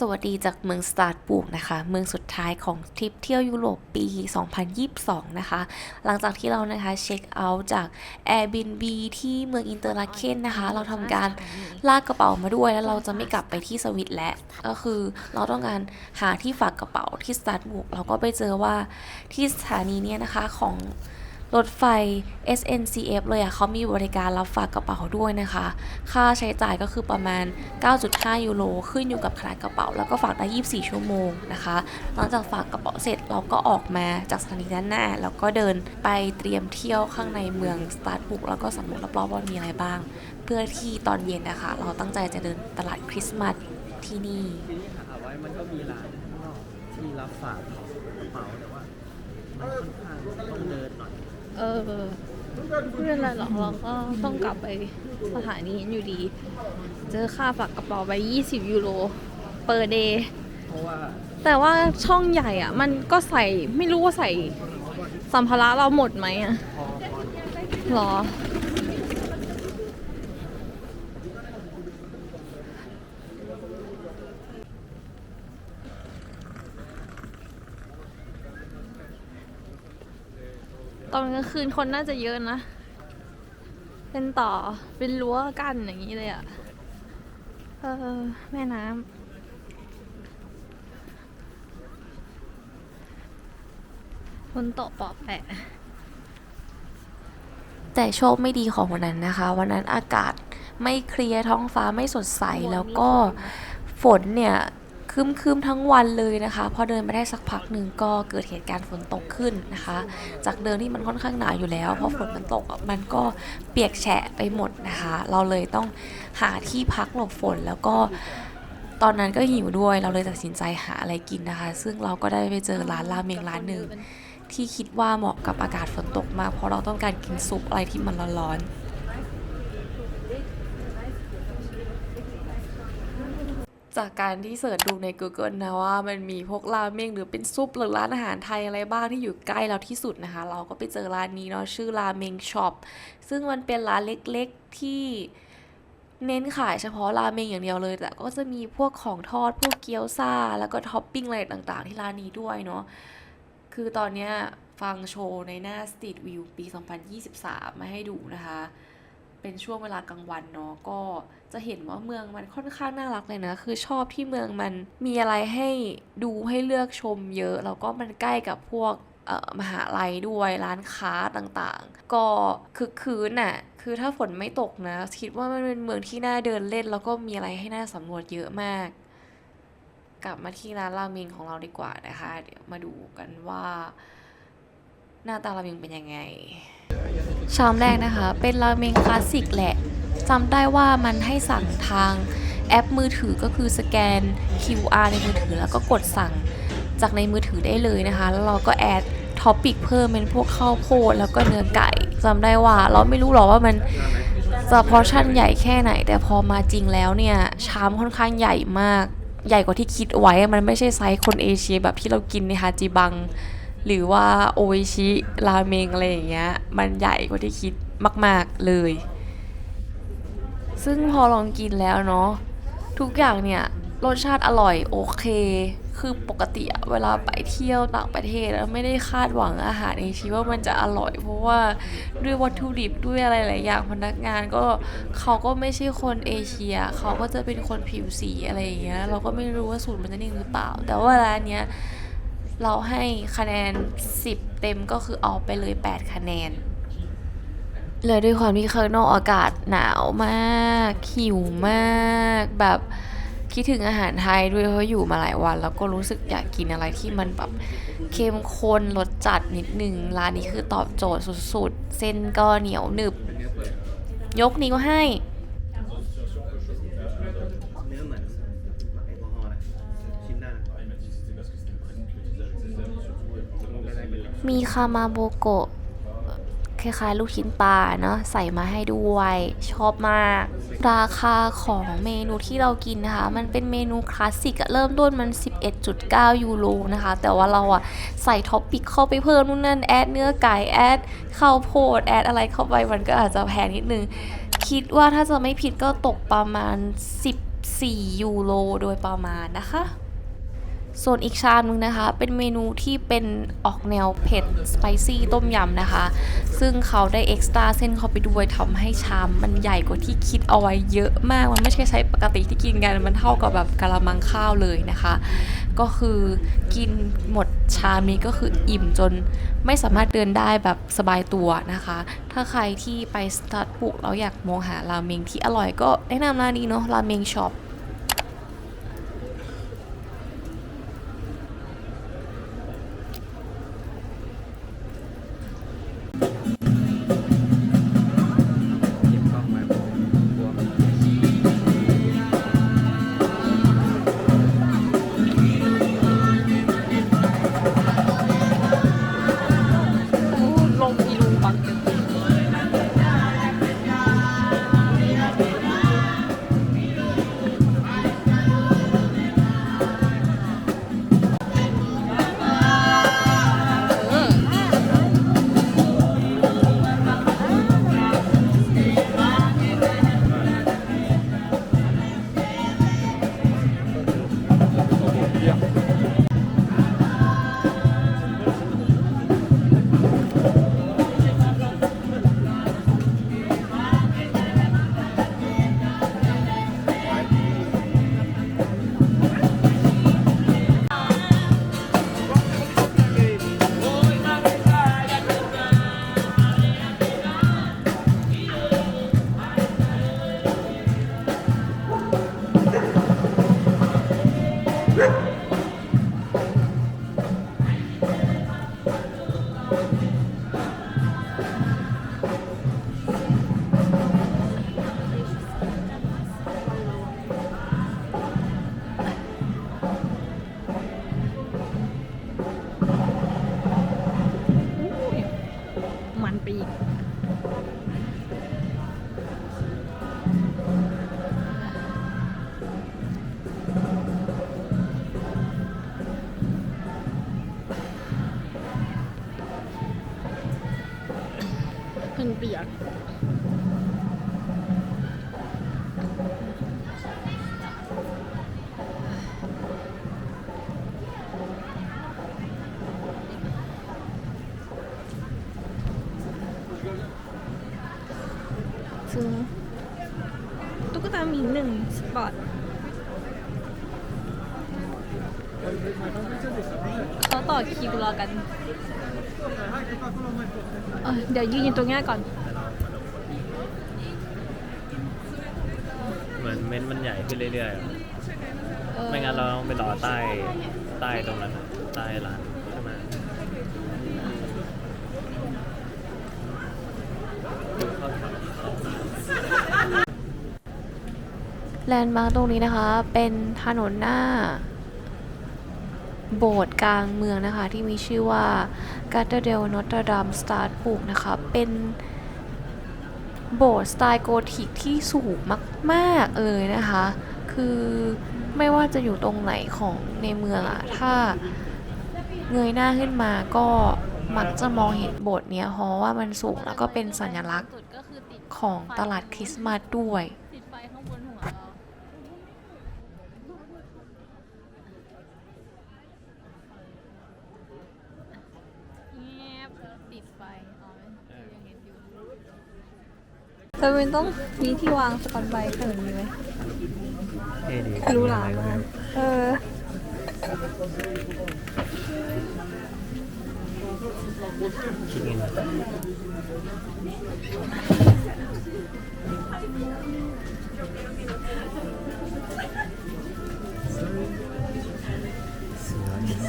สวัสดีจากเมืองสตาร์ทบุกนะคะ เมืองสุดท้ายของทริปเที่ยวยุโรปปี 2022 นะคะ หลังจากที่เรานะคะเช็คเอาท์จาก Airbnb ที่เมืองอินเตอร์ลาเคนนะคะ เราทำการลากกระเป๋ามาด้วยแล้วเราจะไม่กลับไปที่สวิตแล้วก็คือเราต้องการหาที่ฝากกระเป๋าที่สตาร์ทบุกเราก็ไปเจอว่าที่สถานีเนี้ยนะคะของ รถไฟ SNCF เลยอะเขามีบริการรับฝากกระเป๋าด้วยนะคะ ค่าใช้จ่ายก็คือประมาณ 9.5 ยูโร ขึ้นอยู่กับขนาดกระเป๋า แล้วก็ฝากได้ 24 ชั่วโมงนะคะ หลังจากฝากกระเป๋าเสร็จเราก็ออกมาจากสถานีด้านหน้า แล้วก็เดินไปเตรียมเที่ยวข้างในเมืองสตาร์ทบุกแล้วก็สำรวจรอบๆว่ามีอะไรบ้าง เพื่อที่ตอนเย็นนะคะ เราตั้งใจจะเดินตลาดคริสต์มาสที่นี่ทีนี้หาไว้มันก็มีร้านที่รับฝากกระเป๋าแต่ว่ามันค่อนข้างต้องเดินหน่อย เออไม่เป็นไรหรอกเราก็ต้องกลับไปสถานีอยู่ดี เจอค่าฝากกระเป๋าไป 20 ยูโรเปอร์เดย์แต่ว่าช่องใหญ่อะ มันก็ใส่ไม่รู้ว่าใส่สัมภาระเราหมดไหมอะหรอ กลางคืนคนน่าจะเยอะนะ เป็นต่อเป็นรั้วกั้นอย่างนี้เลยอะเออ แม่น้ำฝนตกปอบแปะแต่โชคไม่ดีของวันนั้นนะคะ วันนั้นอากาศไม่เคลียร์ท้องฟ้าไม่สดใสแล้วก็ฝนเนี่ย ครึมๆทั้งวันเลยนะคะ พอเดินไปได้สักพักหนึ่งก็เกิดเหตุการณ์ฝนตกขึ้นนะคะ จากเดิมที่มันค่อนข้างหนาอยู่แล้วพอฝนมันตกมันก็เปียกแฉะไปหมดนะคะ เราเลยต้องหาที่พักหลบฝนแล้วก็ตอนนั้นก็หิวด้วยเราเลยตัดสินใจหาอะไรกินนะคะ ซึ่งเราก็ได้ไปเจอร้านราเมงร้านหนึ่งที่คิดว่าเหมาะกับอากาศฝนตกมากเพราะเราต้องการกินซุปอะไรที่มันร้อนๆ จากการที่เสิร์ชดูใน Google นะว่ามันมีพวกราเมงหรือเป็นซุปหรือร้านอาหารไทยอะไรบ้างที่อยู่ใกล้เราที่สุดนะคะ เราก็ไปเจอร้านนี้เนาะชื่อราเมงช็อปซึ่งมันเป็นร้านเล็กๆที่เน้นขายเฉพาะราเมงอย่างเดียวเลย แต่ก็จะมีพวกของทอดพวกเกี๊ยวซ่า แล้วก็ท็อปปิ้งอะไรต่างๆ ที่ร้านนี้ด้วยเนาะคือตอนเนี้ยฟังโชว์ในหน้า Street View ปี 2023 มาให้ดูนะคะ เป็นช่วงเวลากลางวันเนาะก็จะเห็นว่าเมืองมันค่อนข้างน่ารักเลยนะ คือชอบที่เมืองมันมีอะไรให้ดูให้เลือกชมเยอะ แล้วก็มันใกล้กับพวกมหาลัยด้วยร้านค้าต่างๆ ก็คือคืนน่ะคือถ้าฝนไม่ตกนะ คิดว่ามันเป็นเมืองที่น่าเดินเล่น แล้วก็มีอะไรให้น่าสำรวจเยอะมาก กลับมาที่ร้านราเมงของเราดีกว่านะคะ เดี๋ยวมาดูกันว่า หน้าตาราเมงเป็นยังไง ชามแรกนะคะ เป็นราเมงคลาสสิกแหละจำได้ว่ามันให้สั่งทางแอปมือถือก็คือสแกน QR ในมือถือแล้วก็กดสั่งจากในมือถือได้เลยนะคะ แล้วเราก็แอดท็อปปิกเพิ่มเป็นพวกข้าวโพดแล้วก็เนื้อไก่จำได้ว่าเราไม่รู้หรอกว่ามันจะพอร์ชั่นใหญ่แค่ไหน แต่พอมาจริงแล้วเนี่ยชามค่อนข้างใหญ่มาก ใหญ่กว่าที่คิดไว้มันไม่ใช่ไซส์คนเอเชียแบบที่เรากินในฮาจิบัง หรือว่าโออิชิราเมงอะไรอย่างเงี้ยมันใหญ่กว่าที่คิดมาก ๆเลย ซึ่งพอลองกินแล้วเนาะทุกอย่างเนี่ยรสชาติอร่อยโอเค คือปกติเวลาไปเที่ยวต่างประเทศแล้วไม่ได้คาดหวังอาหารเอเชียว่ามันจะอร่อย เพราะว่าด้วยวัตถุดิบด้วยอะไรหลายอย่างพนักงานก็เขาก็ไม่ใช่คนเอเชีย เขาก็จะเป็นคนผิวสีอะไรอย่างเงี้ยเราก็ไม่รู้ว่าสูตรมันจะนิ่งหรือเปล่า แต่ว่าร้านเนี้ย เราให้คะแนน 10 เต็มก็คือเอาไปเลย 8 คะแนน เลยด้วยความที่ข้างนอกอากาศหนาวมาก หิวมาก แบบคิดถึงอาหารไทยด้วยเพราะอยู่มาหลายวัน แล้วก็รู้สึกอยากกินอะไรที่มันแบบเข้มข้นรสจัดนิดนึง ร้านนี้คือตอบโจทย์สุดๆ เส้นก็เหนียวหนึบ ยกนิ้วให้ มีคามาโบโกะคล้ายๆ ลูกชิ้นปลาเนาะใส่มาให้ด้วยชอบมาก ราคาของเมนูที่เรากินนะคะ มันเป็นเมนูคลาสสิกอะเริ่มต้นมัน 11.9 ยูโรนะคะ แต่ว่าเราอะใส่ท็อปปิกเข้าไปเพิ่มนู่นนั่นแอดเนื้อไก่แอดข้าวโพดแอดอะไรเข้าไปมันก็อาจจะแพงนิดนึง คิดว่าถ้าจะไม่ผิดก็ตกประมาณ 14 ยูโรโดยประมาณนะคะ ส่วนอีกชามนึงนะคะ เป็นเมนูที่เป็นออกแนวเผ็ดสไปซี่ต้มยำนะคะ ซึ่งเขาได้เอ็กซ์ตร้าเส้นเข้าไปด้วยทำให้ชามมันใหญ่กว่าที่คิดเอาไว้เยอะมาก มันไม่ใช่ใช้ปกติที่กินกัน มันเท่ากับแบบกะละมังข้าวเลยนะคะ ก็คือกินหมดชามนี้ก็คืออิ่มจนไม่สามารถเดินได้แบบสบายตัวนะคะ ถ้าใครที่ไปสตาร์ทบุกแล้วอยากมองหาราเมงที่อร่อยก็แนะนำร้านนี้เนาะราเมงช็อป มันเนอยู่ตรงเนี้ยก่อน เหมือนเม้นท์มันใหญ่ขึ้นเรื่อยๆอะเออ ไม่งั้นเราต้องไปรอใต้ใต้ตรงนั้นอะใต้ร้านใช่ไหมดูเข้าแถวแลนด์มาร์คตรงนี้นะคะ เป็นถนนหน้า โบสถ์กลางเมืองนะคะ ที่มีชื่อว่า g a t e d r a l Notre Dame s t a r b u c นะคะ เป็นโบสถ์สไตล์โกธิกที่สูงมาก ๆ เลยนะคะ คือไม่ว่าจะอยู่ตรงไหนของในเมืองอะถ้าเงยหน้าขึ้นมาก็มักจะมองเห็นโบสถ์เนี้ยเพราะว่ามันสูงแล้วก็เป็นสัญลักษณ์ของตลาดคริสต์มาสด้วย ติดไฟข้างบนหัวเราเงียบติดไฟอ๋อยังเห็นอยู่ เธอเป็นต้องมีที่วางสปอนไบขนาดนี้ไหมเท่ดีรู้หลามากเออคิดเงิน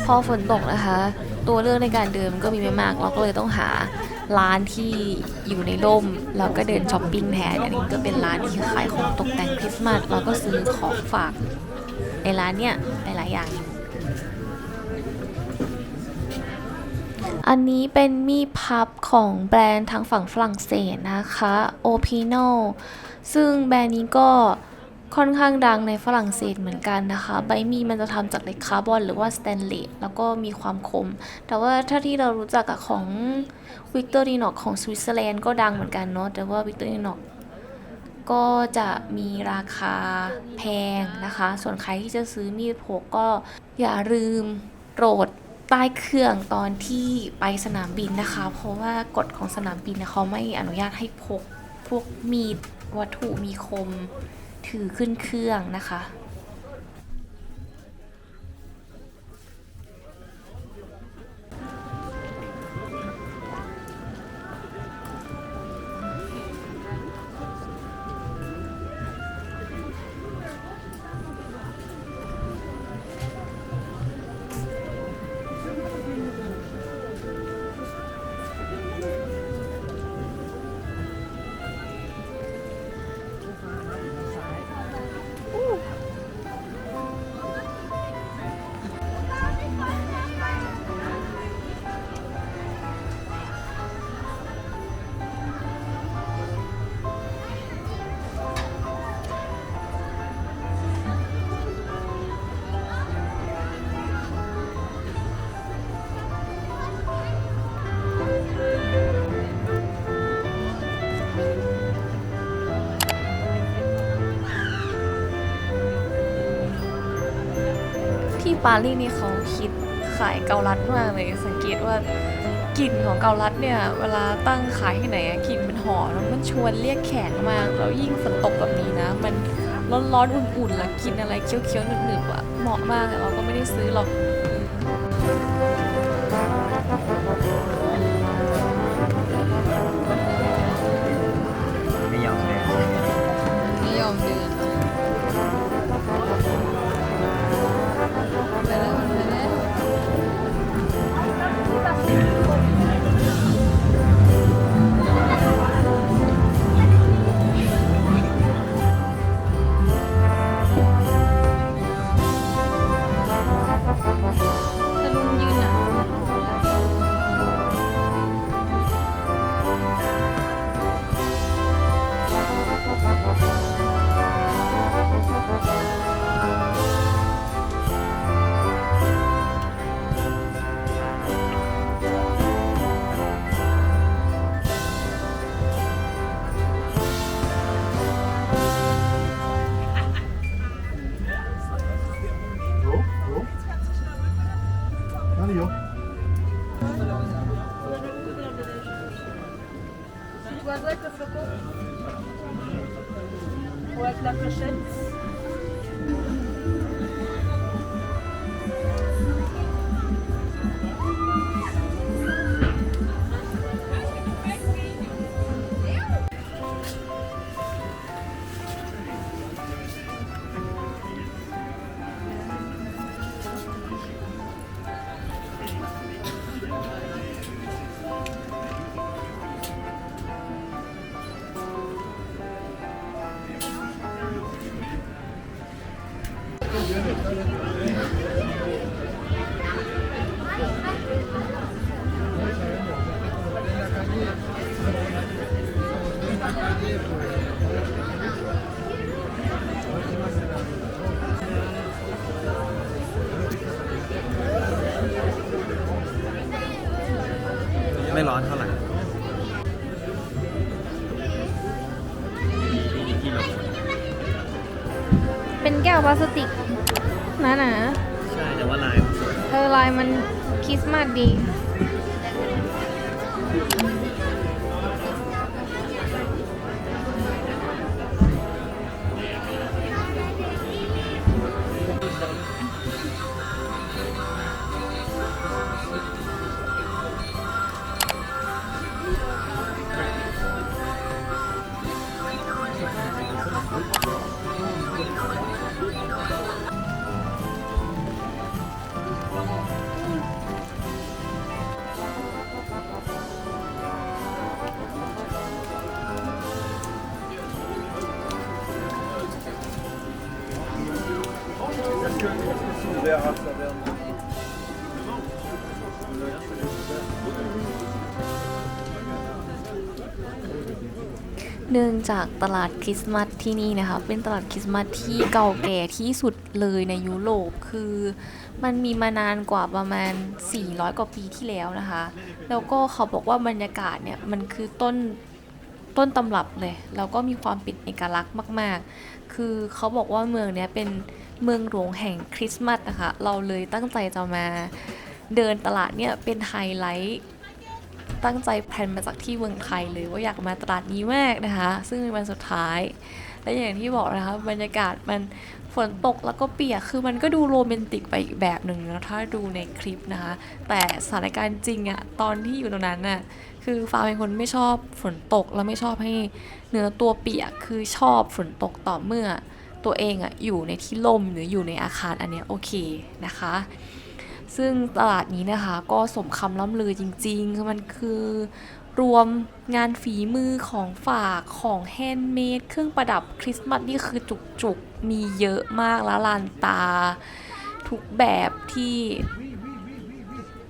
พอฝนตกนะคะ ตัวเลือกในการเดินมันก็มีไม่มาก เราก็เลยต้องหา ร้านที่อยู่ในร่มแล้วก็เดินช้อปปิ้งแทนอันนี้ก็เป็นร้านที่ขายของตกแต่งคริสต์มาสเราก็ซื้อของฝากในร้านเนี้ยหลายๆอย่าง อันนี้เป็นมีดพับของแบรนด์ทางฝั่งฝรั่งเศสนะคะ Opino ซึ่งแบรนด์นี้ก็ ค่อนข้างดังในฝรั่งเศสเหมือนกันนะคะ ใบมีมันจะทำจากเหล็กคาร์บอนหรือว่าสแตนเลสแล้วก็มีความคม แต่ว่าถ้าที่เรารู้จักกับของวิกตอรีนอกของสวิตเซอร์แลนด์ก็ดังเหมือนกันเนาะแต่ว่าวิกตอรีนอกก็จะมีราคาแพงนะคะ ส่วนใครที่จะซื้อมีดพกก็อย่าลืมโปรดใต้เครื่องตอนที่ไปสนามบินนะคะ เพราะว่ากฎของสนามบินเขาไม่อนุญาตให้พกพวกมีดวัตถุมีคม ถือขึ้นเครื่องนะคะ ปารีสนี่เขาคิดขายเกาลัดมากเลยสังเกตว่ากลิ่นของเกาลัดเนี่ยเวลาตั้งขายที่ไหนกลิ่นมันหอมแล้วมันชวนเรียกแขกมากแล้วยิ่งฝนตกแบบนี้นะ มันร้อนๆอุ่นๆแล้วกินอะไรเคี้ยวๆหนึบๆอะเหมาะมากแต่เราก็ไม่ได้ซื้อหรอก ลาสติกหนาหนาใช่ แต่ว่าลายมันสวยๆเออลายมันคริสต์มาสดี จากตลาดคริสต์มาสที่นี่นะคะ เป็นตลาดคริสต์มาสที่เก่าแก่ที่สุดเลยในยุโรปคือมันมีมานานกว่าประมาณ 400 กว่าปีที่แล้วนะคะ แล้วก็เขาบอกว่าบรรยากาศเนี่ยมันคือต้นต้นตำรับเลย แล้วก็มีความเป็นเอกลักษณ์มาก ๆ คือเขาบอกว่าเมืองเนี้ยเป็นเมืองหลวงแห่งคริสต์มาสนะคะ เราเลยตั้งใจจะมาเดินตลาดเนี่ยเป็นไฮไลท์ ตั้งใจแพลนมาจากที่เมืองไทยเลยว่าอยากมาตลาดนี้มากนะคะ ซึ่งเป็นวันสุดท้าย และอย่างที่บอกนะคะบรรยากาศมันฝนตกแล้วก็เปียกคือมันก็ดูโรแมนติกไปอีกแบบหนึ่งนะถ้าดูในคลิปนะคะ แต่สถานการณ์จริงอะตอนที่อยู่ตรงนั้นน่ะคือฟ้าเป็นคนไม่ชอบฝนตกแล้วไม่ชอบให้เนื้อตัวเปียกคือชอบฝนตกต่อเมื่อตัวเองอะอยู่ในที่ร่มหรืออยู่ในอาคารอันเนี้ยโอเคนะคะ ซึ่งตลาดนี้นะคะก็สมคำล่ำลือจริงๆคือมันคือรวมงานฝีมือของฝากของแฮนด์เมดเครื่องประดับคริสต์มาสนี่คือจุกๆ มีเยอะมากแล้วลานตา ทุกแบบที่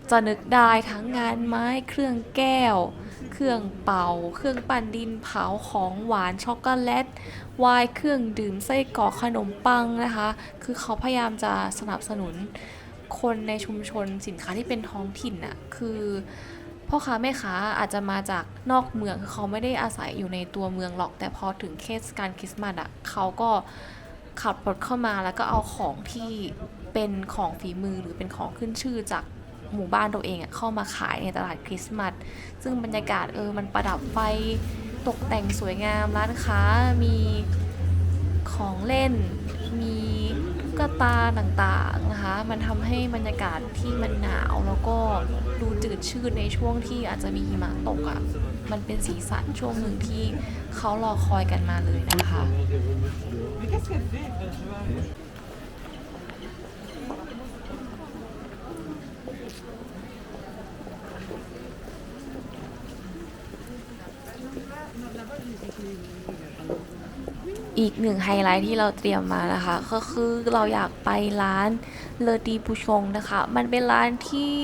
จะนึกได้ทั้งงานไม้เครื่องแก้ว เครื่องเป่า เครื่องปั่นดินเผาของหวานช็อกโกแลตวน์เครื่องดื่มไส้กรอกขนมปังนะคะ คือเขาพยายามจะสนับสนุน คนในชุมชนสินค้าที่เป็นท้องถิ่นน่ะคือพ่อค้าแม่ค้าอาจจะมาจากนอกเมืองคือเขาไม่ได้อาศัยอยู่ในตัวเมืองหรอก แต่พอถึงเทศกาลคริสต์มาสอะเขาก็ขับรถเข้ามาแล้วก็เอาของที่เป็นของฝีมือหรือเป็นของขึ้นชื่อจากหมู่บ้านตัวเองอะเข้ามาขายในตลาดคริสต์มาสซึ่งบรรยากาศเออมันประดับไฟตกแต่งสวยงามร้านค้ามีของเล่นมี กตาต่างๆนะคะมันทำให้บรรยากาศที่มันหนาวแล้วก็ดูจืดชืดในช่วงที่อาจจะมีหิมะตกอะ่ะมันเป็นสีสันช่วงหนึ่งที่เขารอคอยกันมาเลยนะคะ อีกหนึ่งไฮไลท์ที่เราเตรียมมานะคะ ก็คือเราอยากไปร้านเลอดีปูชงนะคะ มันเป็นร้านที่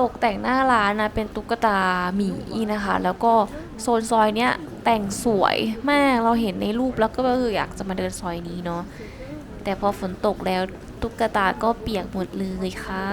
ตกแต่งหน้าร้านนะเป็นตุ๊กตาหมีนะคะ แล้วก็โซนซอยเนี้ยแต่งสวยมากเราเห็นในรูปแล้วก็คืออยากจะมาเดินซอยนี้เนาะแต่พอฝนตกแล้วตุ๊กตาก็เปียกหมดเลยค่ะ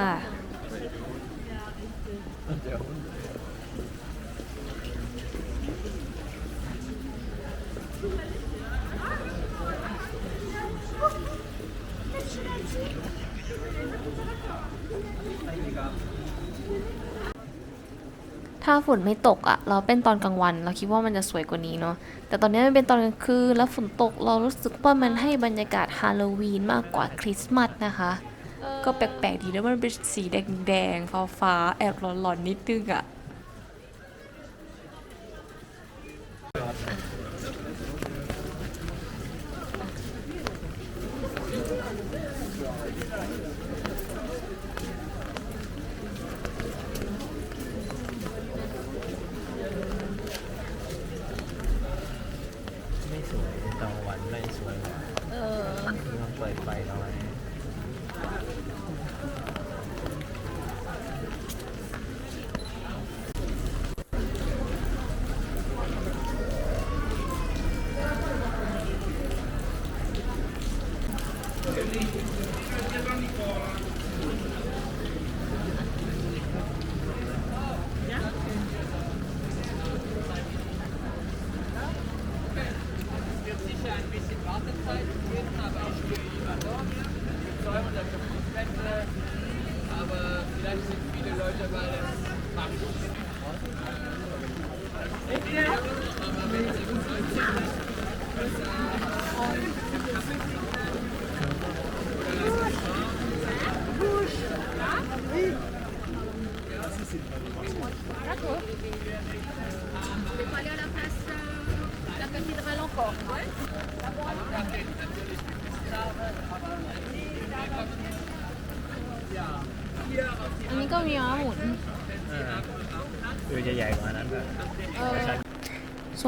ถ้าฝนไม่ตกอะ่ะเราเป็นตอนกลางวัน เราคิดว่ามันจะสวยกว่านี้เนาะแต่ตอนนี้มันเป็นตอนกลางคืนแล้วฝนตกเรารู้สึกว่ามันให้บรรยากาศฮาโลวีนมากกว่าคริสต์มาสนะคะ ก็แปลกๆดีแล้วมันเป็นสีแดงๆฟ้าๆแอบหลอนๆนิดนึงอะ่ะ ไม่สวยตอนวันไม่สวย เออ ต้องเปิดไฟน้อย อั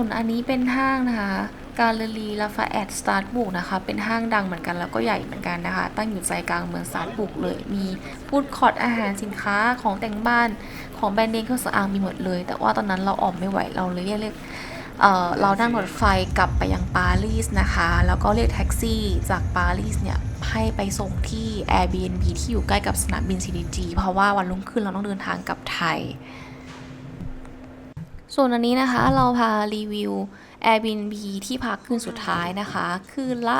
ส่วนอันนี้เป็นห้างนะคะกาเลรีลาฟาแอดสตาร์ทบุกนะคะ เป็นห้างดังเหมือนกันแล้วก็ใหญ่เหมือนกันนะคะ ตั้งอยู่ใจกลางเมืองสตาร์ทบุกเลย มีฟูดคอร์ทอาหารสินค้าของแต่งบ้านของแบรนด์เนมเครื่องสำอางมีหมดเลย แต่ว่าตอนนั้นเราออกไม่ไหวเราเลยเรียกเรียกเอ่อเรานั่งรถไฟกลับไปยังปารีสนะคะ แล้วก็เรียกแท็กซี่จากปารีสเนี่ยให้ไปส่งที่ Airbnb ที่อยู่ใกล้กับสนามบิน CDG เพราะว่าวันรุ่งขึ้นเราต้องเดินทางกลับไทย ส่วนอันนี้นะคะเราพารีวิว Airbnb ที่พักคืนสุดท้ายนะคะ คืนละ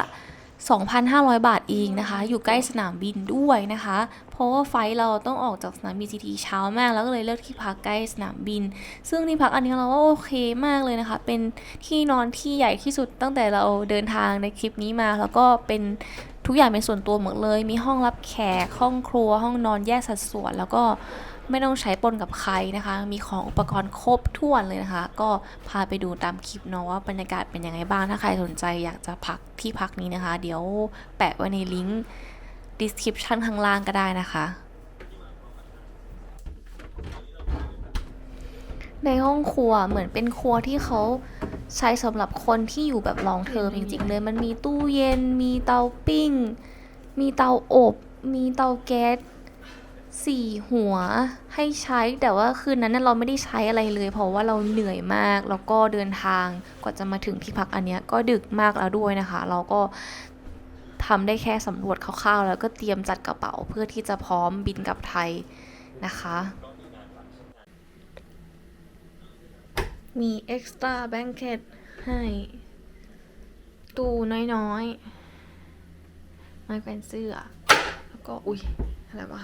2,500 บาทเองนะคะ อยู่ใกล้สนามบินด้วยนะคะ เพราะว่าไฟล์เราต้องออกจากสนามบิน CT เช้ามาก แล้วก็เลยเลือกที่พักใกล้สนามบิน ซึ่งที่พักอันนี้เราว่าโอเคมากเลยนะคะ เป็นที่นอนที่ใหญ่ที่สุดตั้งแต่เราเดินทางในคลิปนี้มา แล้วก็เป็นทุกอย่างเป็นส่วนตัวหมดเลย มีห้องรับแขก ห้องครัว ห้องนอนแยกสัดส่วน แล้วก็ ไม่ต้องใช้ปนกับใครนะคะ มีของอุปกรณ์ครบถ้วนเลยนะคะ ก็พาไปดูตามคลิปเนาะว่าบรรยากาศเป็นยังไงบ้าง ถ้าใครสนใจอยากจะพักที่พักนี้นะคะ เดี๋ยวแปะไว้ในลิงก์ description ข้างล่างก็ได้นะคะในห้องครัวเหมือนเป็นครัวที่เขาใช้สำหรับคนที่อยู่แบบลองเทอมจริงๆเลย มันมีตู้เย็น มีเตาปิ้ง มีเตาอบ มีเตาแก๊ส สี่หัวให้ใช้แต่ว่าคืนนั้นเราไม่ได้ใช้อะไรเลย เพราะว่าเราเหนื่อยมาก แล้วก็เดินทางกว่าจะมาถึงที่พักอันเนี้ยก็ดึกมากแล้วด้วยนะคะ เราก็ทำได้แค่สำรวจคร่าวๆ แล้วก็เตรียมจัดกระเป๋าเพื่อที่จะพร้อมบินกลับไทยนะคะ มี extra blanket ให้ตู้น้อยๆไม้แขวนเสื้อ แล้วก็ อุ๊ย อะไรวะ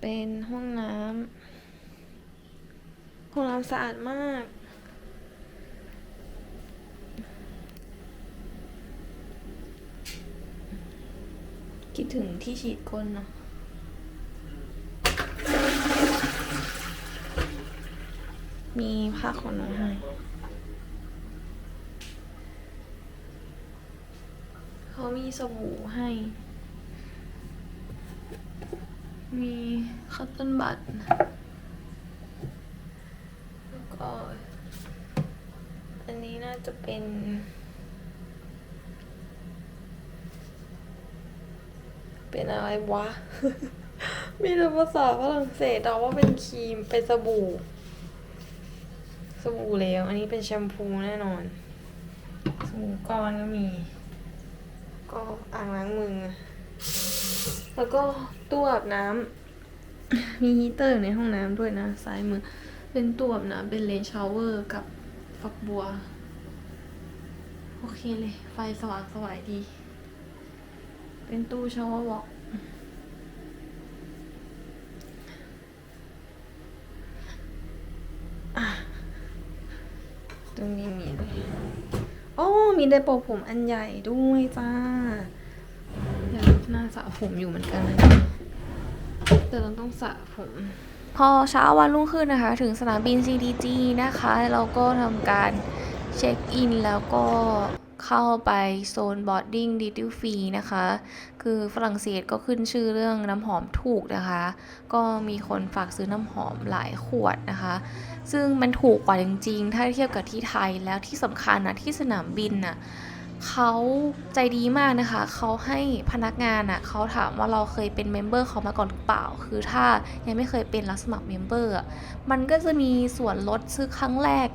เป็นห้องน้ำห้องน้ำสะอาดมาก คิดถึงที่ฉีดก้นเนาะมีผ้าขนหนูให้เขามีสบู่ให้ มีคัตเติ้ลบัตแล้วก็ อันนี้น่าจะเป็น เป็นอะไรวะ มีแต่ภาษาฝรั่งเศสแต่ว่าเป็นครีม เป็นสบู่ สบู่แล้วอันนี้เป็นแชมพูแน่นอน สบู่ก้อนก็มี ก็อ่างล้างมือ แล้วก็ตู้อาบน้ำมีฮีเตอร์อยู่ในห้องน้ำด้วยนะซ้ายมือ เป็นตู้อาบน้ำเป็นเลนชาวเวอร์กับฝักบัว โอเคเลย ไฟสว่างสวายดี เป็นตู้ชาวเวอร์วอล์กอะตรงนี้มีเลยโอ้มีไดร์โปะผมอันใหญ่ด้วยจ้า น่าสระผมอยู่เหมือนกันนะแต่เราต้องสระผม พอเช้าวันรุ่งขึ้นนะคะ ถึงสนามบิน CDG นะคะ เราก็ทำการเช็คอินแล้วก็เข้าไปโซนบอดดิ้งดิทิวฟรีนะคะ คือฝรั่งเศสก็ขึ้นชื่อเรื่องน้ำหอมถูกนะคะ ก็มีคนฝากซื้อน้ำหอมหลายขวดนะคะ ซึ่งมันถูกกว่าจริงๆ ถ้าเทียบกับที่ไทยแล้วที่สำคัญนะที่สนามบินน่ะ เขาใจดีมากนะคะ เขาให้พนักงานอะเขาถามว่าเราเคยเป็นเมมเบอร์เขามาก่อนหรือเปล่า คือถ้ายังไม่เคยเป็นรับสมัครเมมเบอร์อะมันก็จะมีส่วนลดซื้อครั้งแรก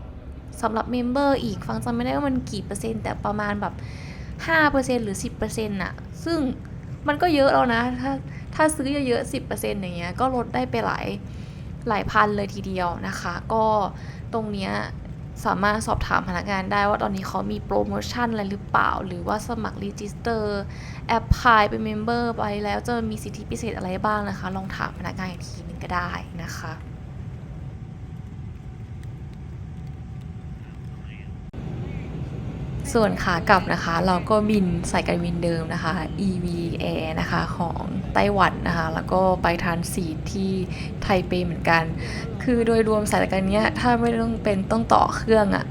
สำหรับเมมเบอร์อีกฟังจำไม่ได้ว่ามันกี่เปอร์เซ็นต์ แต่ประมาณแบบ5%หรือ 10%น่ะ ซึ่งมันก็เยอะแล้วนะ ถ้าถ้าซื้อเยอะๆ10%อย่างเงี้ย ก็ลดได้ไปหลายหลายพันเลยทีเดียวนะคะ ก็ตรงเนี้ย สามารถสอบถามพนักงานได้ว่าตอนนี้เขามีโปรโมชั่นอะไรหรือเปล่า หรือว่าสมัครรีจิสเตอร์แอปพลายเป็นเมมเบอร์ไปแล้วจะมีสิทธิพิเศษอะไรบ้างนะคะ ลองถามพนักงานอีกทีหนึงก็ได้นะคะ ส่วนขากลับนะคะ เราก็บินสายการบินเดิมนะคะ EV Air นะคะของไต้หวันนะคะ แล้วก็ไปทานซีที่ไทเปเหมือนกัน คือโดยรวมสายการเนี้ยถ้าไม่ต้องเป็นต้องต่อเครื่องอะ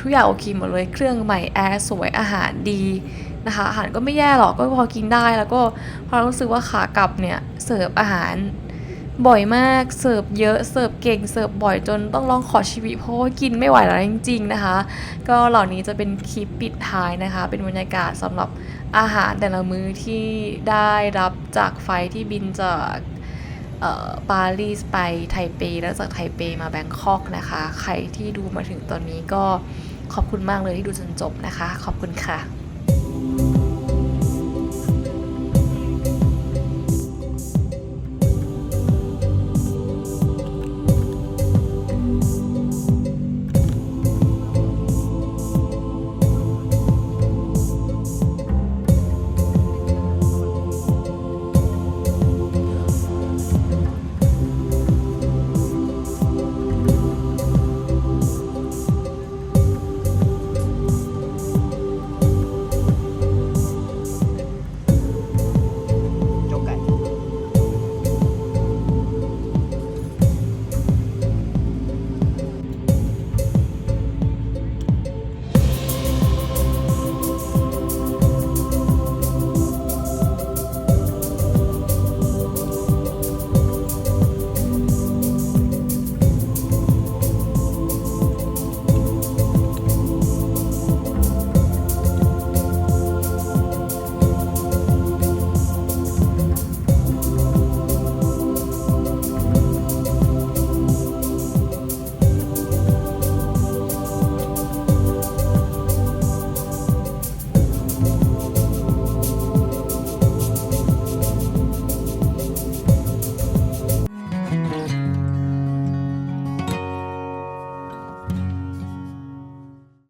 ทุกอย่างโอเคหมดเลยเครื่องใหม่แอร์สวยอาหารดีนะคะอาหารก็ไม่แย่หรอกก็พอกินได้แล้วก็พอรู้สึกว่าขากลับเนี่ยเสิร์ฟอาหาร บ่อยมากเสิร์ฟเยอะเสิร์ฟเก่งเสิร์ฟบ่อยจนต้องร้องขอชีวิตเพราะว่ากินไม่ไหวแล้วจริง ๆนะคะ ก็เหล่านี้จะเป็นคลิปปิดท้ายนะคะ เป็นบรรยากาศสำหรับอาหารแต่ละมื้อที่ได้รับจากไฟที่บินจากปารีสไปไทเป แล้วจากไทเปมาแบงคอกนะคะ ใครที่ดูมาถึงตอนนี้ก็ขอบคุณมากเลยที่ดูจนจบนะคะ ขอบคุณค่ะ